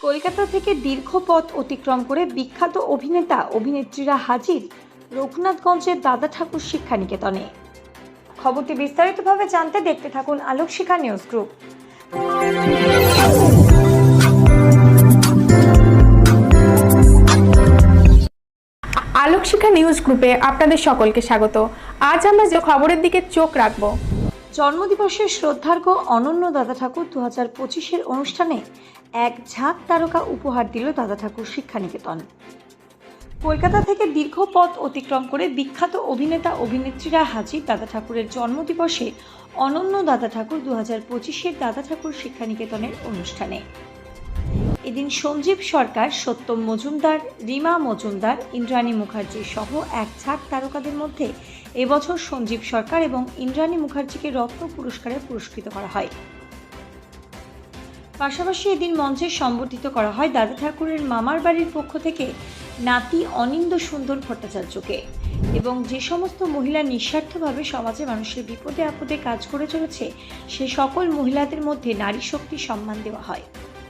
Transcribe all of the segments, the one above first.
কলকাতা থেকে দীর্ঘ পথ অতিক্রম করে বিখ্যাত অভিনেতা, অভিনেত্রীরা হাজির রঘুনাথগঞ্জের দাদা ঠাকুর শিক্ষা নিকেতনে খবরটি বিস্তারিতভাবে জানতে দেখতে থাকুন Alok Shikha news group. Alokshikha news গ্রুপে আপনাদের সকলকে স্বাগত। আজ আমরা যে খবরের দিকে চোখ রাখব জন্মদিবসের শ্রদ্ধার্ঘ অনন্য দাদা ঠাকুর দু হাজার পঁচিশের অনুষ্ঠানে এক ঝাঁক তারকা উপহার দিল দাদা ঠাকুর শিক্ষানিকেতন। কলকাতা থেকে দীর্ঘ পথ অতিক্রম করে বিখ্যাত অভিনেতা অভিনেত্রীরা হাজির দাদা ঠাকুরের জন্মদিবসে অনন্য দাদা ঠাকুর দু হাজার পঁচিশের দাদা ঠাকুর শিক্ষানিকেতনের অনুষ্ঠানে। এদিন সঞ্জীব সরকার, সত্যম মজুমদার, রিমা মজুমদার, ইন্দ্রাণী মুখার্জি সহ এক ঝাঁক তারকাদের মধ্যে এবছর সঞ্জীব সরকার এবং ইন্দ্রাণী মুখার্জিকে রত্ন পুরস্কারে পুরস্কৃত করা হয়। পাশাপাশি এদিন মঞ্চে সম্বর্ধিত করা হয় দাদা ঠাকুরের মামার বাড়ির পক্ষ থেকে নাতি অনিন্দ সুন্দর ভট্টাচার্যকে এবং যে সমস্ত মহিলা নিঃস্বার্থভাবে সমাজে মানুষের বিপদে আপদে কাজ করে চলেছে, সে সকল মহিলাদের মধ্যে নারী শক্তি সম্মান দেওয়া হয়।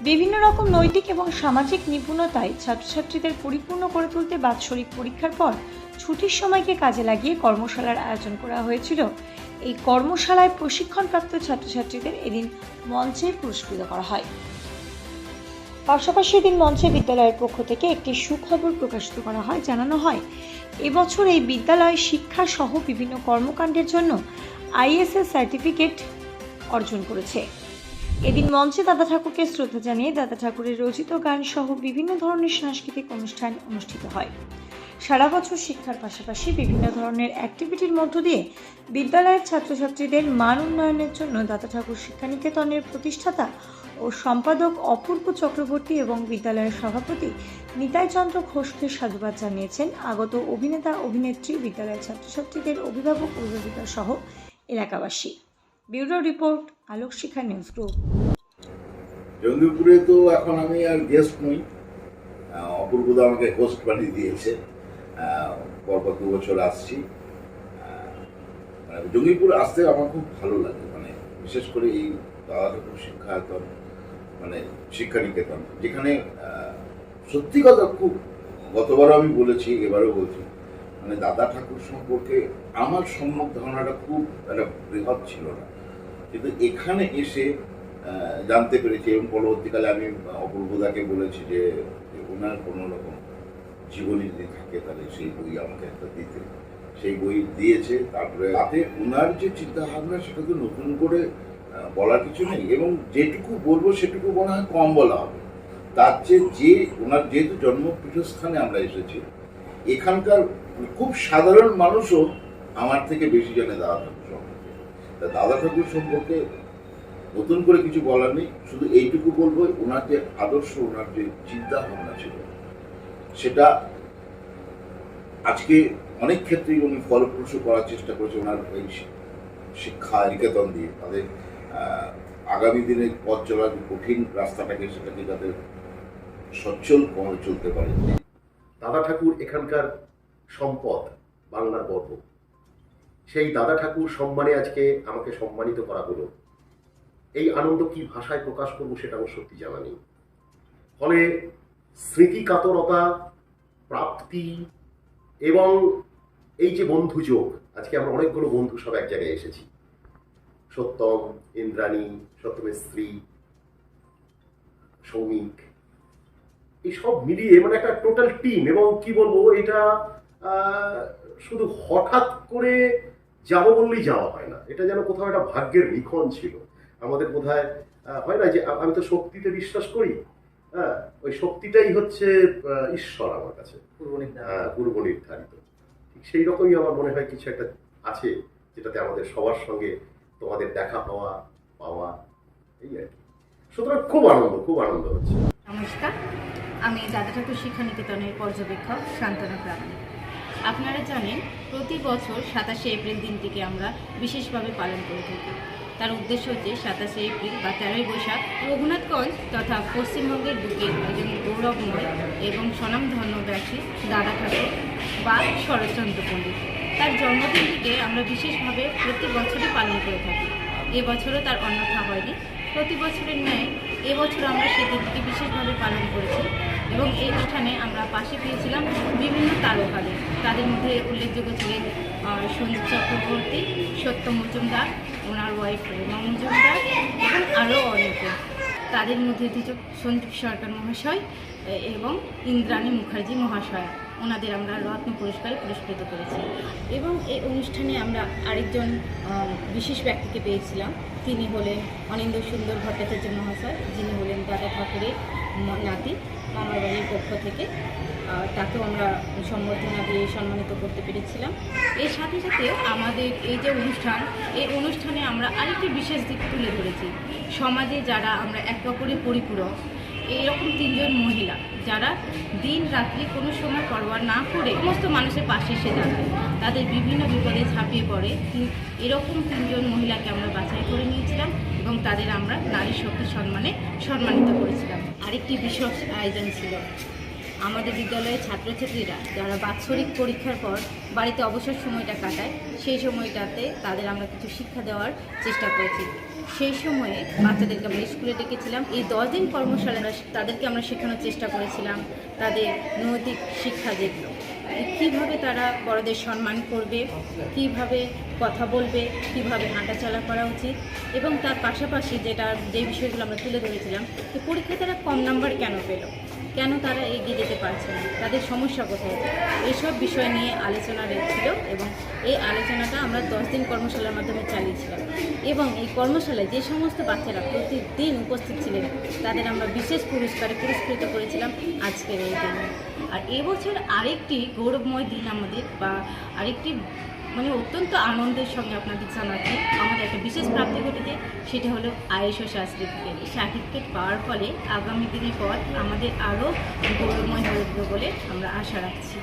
বিভিন্ন রকম নৈতিক এবং সামাজিক নিপুণতায় ছাত্রছাত্রীদের পরিপূর্ণ করে তুলতে বাৎসরিক পরীক্ষার পর ছুটির সময়কে কাজে লাগিয়ে কর্মশালার আয়োজন করা হয়েছিল। এই কর্মশালায় প্রশিক্ষণপ্রাপ্ত ছাত্রছাত্রীদের এদিন মঞ্চে পুরস্কৃত করা হয়। পাশাপাশি এদিন মঞ্চে বিদ্যালয়ের পক্ষ থেকে একটি সুখবর প্রকাশিত করা হয়। জানানো হয়, এবছর এই বিদ্যালয় শিক্ষা সহ বিভিন্ন কর্মকাণ্ডের জন্য আইএসএস সার্টিফিকেট অর্জন করেছে। এদিন মঞ্চে দাদা ঠাকুরকে শ্রদ্ধা জানিয়ে দাদা ঠাকুরের রচিত গান সহ বিভিন্ন ধরনের সাংস্কৃতিক অনুষ্ঠান অনুষ্ঠিত হয়। সারা বছর শিক্ষার পাশাপাশি বিভিন্ন ধরনের অ্যাক্টিভিটির মধ্য দিয়ে বিদ্যালয়ের ছাত্রছাত্রীদের মান উন্নয়নের জন্য দাদা ঠাকুর শিক্ষানিকেতনের প্রতিষ্ঠাতা ও সম্পাদক অপূর্ব চক্রবর্তী এবং বিদ্যালয়ের সভাপতি নিতাই চন্দ্র ঘোষকে সাধুবাদ জানিয়েছেন। আগত অভিনেতা, অভিনেত্রী, বিদ্যালয়ের ছাত্রছাত্রীদের অভিভাবক অভিভাবিকা সহ এলাকাবাসী। Bureau report Alok Shikha news group. জঙ্গিপুরে তো এখন আমি আর গেস্ট নই। অপূর্বদা আমাকে হোস্ট বানিয়ে দিয়েছে। পরপর দু বছর আসছি। মানে জঙ্গিপুর আসতে আমার খুব ভালো লাগে। মানে বিশেষ করে এই দাদা ঠাকুর শিক্ষায়তন মানে শিক্ষা নিকেতন যেখানে সত্যি কথা খুব, গতবারও আমি বলেছি, এবারও বলছি মানে দাদা ঠাকুর সম্পর্কে আমার সম্যক ধারণাটা খুব একটা বৃহৎ ছিল না। কিন্তু এখানে এসে জানতে পেরেছি এবং পরবর্তীকালে আমি অপূর্বদাকে বলেছি যে ওনার কোনো রকম জীবনী যদি থাকে, তাহলে সেই বই আমাকে একটা দিতে। সেই বই দিয়েছে, তারপরে তাতে ওনার যে চিন্তা ভাবনা সেটা তো নতুন করে বলার কিছু নেই এবং যেটুকু বলব, সেটুকু মনে হয় কম বলা হবে। তার চেয়ে যে, ওনার যেহেতু জন্মপীঠস্থানে আমরা এসেছি, এখানকার খুব সাধারণ মানুষও আমার থেকে বেশি জানে দাদা ঠাকুর সম্পর্কে তা দাদা ঠাকুর সম্পর্কে নতুন করে কিছু বলার নেই, শুধু এইটুকু বলব, ওনার যে আদর্শ, ওনার যে চিন্তা ভাবনা ছিল, সেটা আজকে অনেক ক্ষেত্রেই উনি ফলপ্রসূ করার চেষ্টা করেছে ওনার এই শিক্ষা নিকেতন দিয়ে। তাদের আগামী দিনে পথ চলার কঠিন রাস্তাটাকে সেটাকে যাতে সচ্ছল চলতে পারে। দাদা ঠাকুর এখানকার সম্পদ, বাংলার গর্ব। সেই দাদা ঠাকুর সম্মানে আজকে আমাকে সম্মানিত করা হলো। এই আনন্দ কি ভাষায় প্রকাশ করব সেটা আমার সত্যি জানা নেই। ফলে স্মৃতি কাতরতা প্রাপ্তি এবং এই যে বন্ধুযোগ আজকে আমরা অনেকগুলো বন্ধু সব এক জায়গায় এসেছি। সত্যম, ইন্দ্রাণী, সত্যমের স্ত্রী, সৌমিক, এই সব মিলিয়ে মানে একটা টোটাল টিম এবং কি বলব, এটা শুধু হঠাৎ করে যাব বললেই যাওয়া হয় না। এটা যেন কোথাও একটা ভাগ্যের লিখন ছিল। আমাদের বোধহয় আহ, হয় না যে আমি তো শক্তিতে বিশ্বাস করি হ্যাঁ? ওই শক্তিটাই হচ্ছে ঈশ্বর আমার কাছে পূর্ব নির্ধারিত। ঠিক সেই রকমই আমার মনে হয় কিছু একটা আছে যেটাতে আমাদের সবার সঙ্গে তোমাদের দেখা পাওয়া পাওয়া এই আর কি। সুতরাং খুব আনন্দ খুব আনন্দ হচ্ছে। নমস্কার। আমি দাদা ঠাকুর শিক্ষা নিকেতনের পর্যবেক্ষক শান্তনু প্রামাণিক। আপনারা জানেন, প্রতি বছর সাতাশে এপ্রিল দিনটিকে আমরা বিশেষভাবে পালন করে থাকি। তার উদ্দেশ্য হচ্ছে সাতাশে এপ্রিল বা তেরোই বৈশাখ রঘুনাথগঞ্জ তথা পশ্চিমবঙ্গের বুকে একজন গৌরবময় এবং স্বনামধন্যব্যাসী দাদা ঠাকুর বা শরৎচন্দ্র পণ্ডিত। তার জন্মদিনটিকে আমরা বিশেষভাবে প্রতি বছরই পালন করে থাকি। এবছরও তার অন্যথা হয়নি। প্রতি বছরের ন্যায় এবছর আমরা সেই দিনটিকে বিশেষভাবে পালন করেছি। এবং এই অনুষ্ঠানে আমরা পাশে পেয়েছিলাম বিভিন্ন তারকাদের। তাদের মধ্যে উল্লেখযোগ্য ছিলেন সন্দীপ চক্রবর্তী সত্য মজুমদার, ওনার ওয়াইফ রেমা মজুমদার এবং আরও অনেকে। তাদের মধ্যে সন্দীপ সরকার মহাশয় এবং ইন্দ্রাণী মুখার্জি মহাশয়া। ওনাদের আমরা রত্ন পুরস্কারে পুরস্কৃত করেছি। এবং এই অনুষ্ঠানে আমরা আরেকজন বিশেষ ব্যক্তিকে পেয়েছিলাম। তিনি হলেন অনিন্দ সুন্দর ভট্টাচার্য মহাশয়। যিনি হলেন দাদা ঠাকুরের নাতি। মামার বাড়ির পক্ষ থেকে তাকেও আমরা সম্বর্ধনা দিয়ে সম্মানিত করতে পেরেছিলাম। এর সাথে সাথে আমাদের এই যে অনুষ্ঠান, এই অনুষ্ঠানে আমরা আরেকটি বিশেষ দিক তুলে ধরেছি। সমাজে যারা আমরা একে অপরের পরিপূরক এইরকম তিনজন মহিলা যারা দিন রাত্রি কোনো সময় পরোয়া না করে সমস্ত মানুষের পাশে এসে দাঁড়ায়। তাদের বিভিন্ন বিপদে ঝাঁপিয়ে পড়ে। এরকম তিনজন মহিলাকে আমরা বাছাই করে নিয়েছিলাম এবং তাদের আমরা নারী শক্তি সম্মানে সম্মানিত করেছিলাম। আরেকটি বিশেষ আয়োজন ছিল। আমাদের বিদ্যালয়ের ছাত্রছাত্রীরা যারা বাৎসরিক পরীক্ষার পর বাড়িতে অবসর সময়টা কাটায়, সেই সময়টাতে তাদের আমরা কিছু শিক্ষা দেওয়ার চেষ্টা করেছি। সেই সময়ে বাচ্চাদেরকে আমরা স্কুলে ডেকেছিলাম। এই দশ দিন কর্মশালারা তাদেরকে আমরা শেখানোর চেষ্টা করেছিলাম। তাদের নৈতিক শিক্ষা যেগুলো কীভাবে তারা বড়দের সম্মান করবে, কীভাবে কথা বলবে, কীভাবে হাঁটাচলা করা উচিত এবং তার পাশাপাশি যেটা, যে বিষয়গুলো আমরা তুলে ধরেছিলাম, যে পরীক্ষায় তারা কম নাম্বার কেন পেল? কেন তারা এগিয়ে যেতে পারছে না? তাদের সমস্যা কোথায়? এসব বিষয় নিয়ে আলোচনা ছিল এবং এই আলোচনাটা আমরা দশ দিন কর্মশালার মাধ্যমে চালিয়েছিলাম। এবং এই কর্মশালায় যে সমস্ত বাচ্চারা প্রতিদিন উপস্থিত ছিলেন, তাদের আমরা বিশেষ পুরস্কারে পুরস্কৃত করেছিলাম আজকের এই দিনে। আর এবছর আরেকটি গৌরবময় দিন আমাদের বা আরেকটি মানে অত্যন্ত আনন্দের সঙ্গে আপনাদের জানাচ্ছি। আমাদের একটা বিশেষ প্রাপ্তি ঘটেছে, সেটা হলো আয়েশো সার্টিফিকেট এই সার্টিফিকেট পাওয়ার ফলে আগামী দিনের পর আমাদের আরও গৌরবময় হয়ে উঠবে বলে আমরা আশা রাখছি।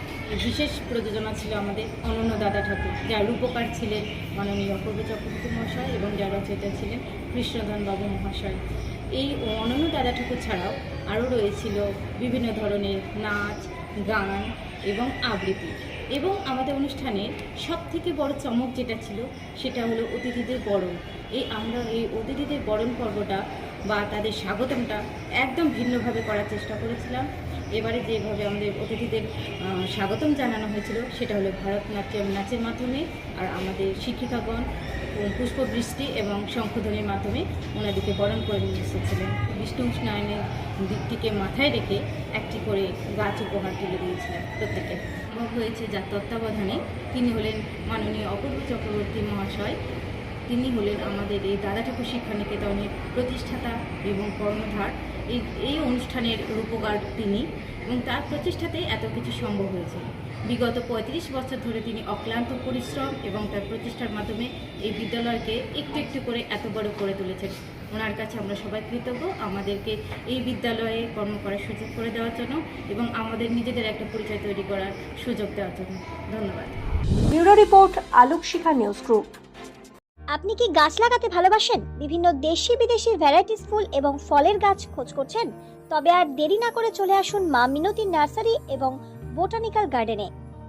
বিশেষ প্রযোজনা ছিল আমাদের অনন্য দাদা ঠাকুর, যার রূপকার ছিলেন মাননীয় অপূর্ব চক্রবর্তী মহাশয় এবং যার রচয়িতা ছিলেন কৃষ্ণধন বাবু মহাশয়। এই অনন্য দাদা ঠাকুর ছাড়াও আরও রয়েছিল বিভিন্ন ধরনের নাচ, গান এবং আবৃত্তি। এবং আমাদের অনুষ্ঠানের সব থেকে বড় চমক যেটা ছিল, সেটা হলো অতিথিদের বরণ। এই আমরা এই অতিথিদের বরণ পর্বটা বা তাদের স্বাগতমটা একদম ভিন্নভাবে করার চেষ্টা করেছিলাম। এবারে যেভাবে আমাদের অতিথিদের স্বাগতম জানানো হয়েছিল, সেটা হলো ভারতনাট্যম নাচের মাধ্যমে আর আমাদের শিক্ষিকাগণ পুষ্পবৃষ্টি এবং শঙ্খধ্বনির মাধ্যমে ওনাদেরকে বরণ করে নিয়ে এসেছিলেন। বিষ্ণু উষ্ণায়নের দিকটিকে মাথায় রেখে একটি করে গাছ উপহার তুলে দিয়েছিলেন প্রত্যেকে হয়েছে যার তত্ত্বাবধানে তিনি হলেন মাননীয় অপূর্ব চক্রবর্তী মহাশয়। তিনি হলেন আমাদের এই দাদা ঠাকুর শিক্ষা নিকেতনের প্রতিষ্ঠাতা এবং কর্ণধার। এই এই অনুষ্ঠানের রূপকার তিনি এবং তার প্রচেষ্টাতেই এত কিছু সম্ভব হয়েছে। বিগত পঁয়ত্রিশ বছর ধরে তিনি অক্লান্ত পরিশ্রম এবং তার প্রচেষ্টার মাধ্যমে এই বিদ্যালয়কে একটু একটু করে এত বড় করে তুলেছেন। ওনার কাছে আমরা সবাই কৃতজ্ঞ। আমাদেরকে এই বিদ্যালয়ে কর্ম করার সুযোগ করে দেওয়ার জন্য এবং আমাদের নিজেদের একটা পরিচয় তৈরি করার সুযোগ দেওয়ার জন্য। ধন্যবাদ। Bureau report Alok Shikha news group. আপনি কি গাছ লাগাতে ভালোবাসেন? বিভিন্ন দেশি বিদেশি ভ্যারাইটিস ফুল এবং ফলের গাছ খোঁজ করছেন? তবে আর দেরি না করে চলে আসুন মা মিনতি নার্সারি এবং বোটানিক্যাল গার্ডেনে।